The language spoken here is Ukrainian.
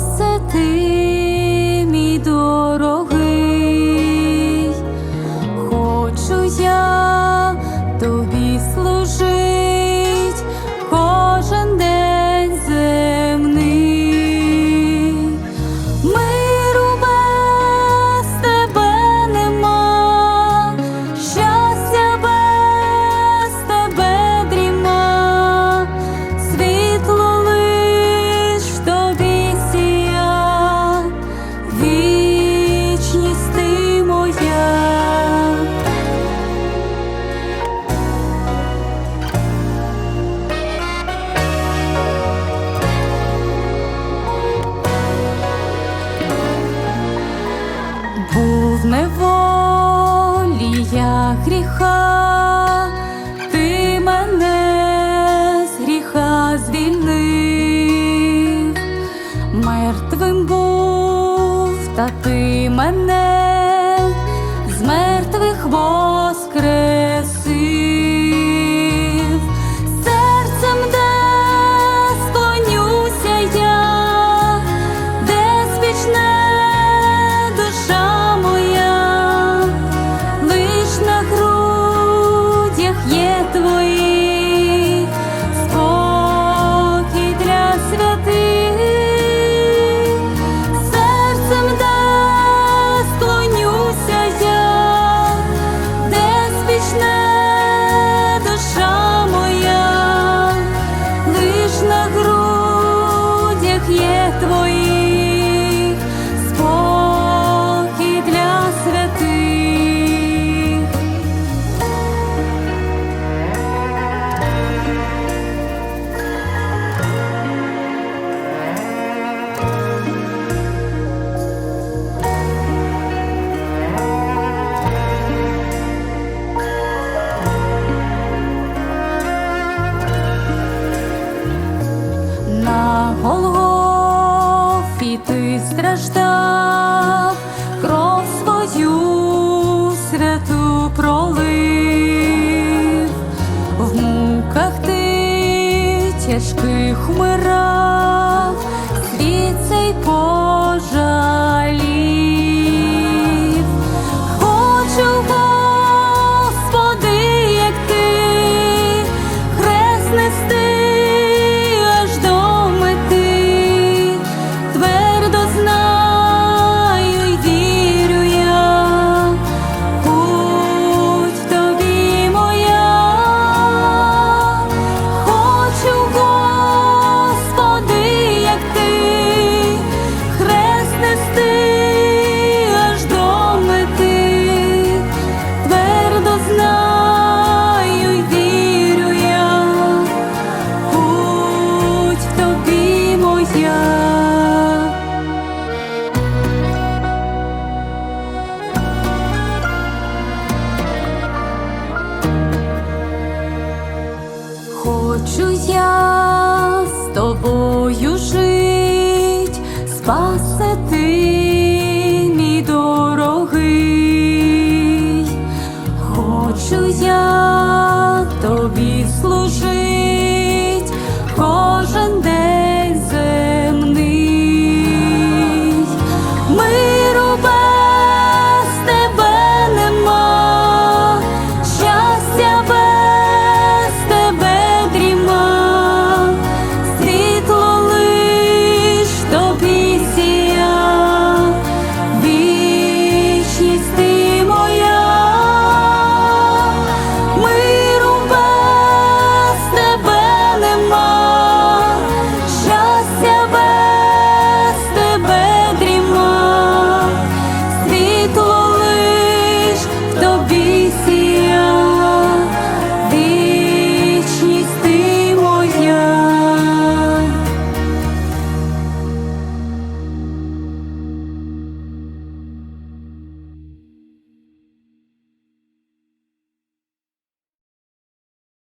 city. з неволія гріха, ти мене з гріха звільнив, мертвим був, та ти мене з мертвих воскрес. Голгофі ти страждав, кров свою святу пролив, в муках ти тяжких вмирав, світ цей пожалів. Хочу я з тобою жить, спас.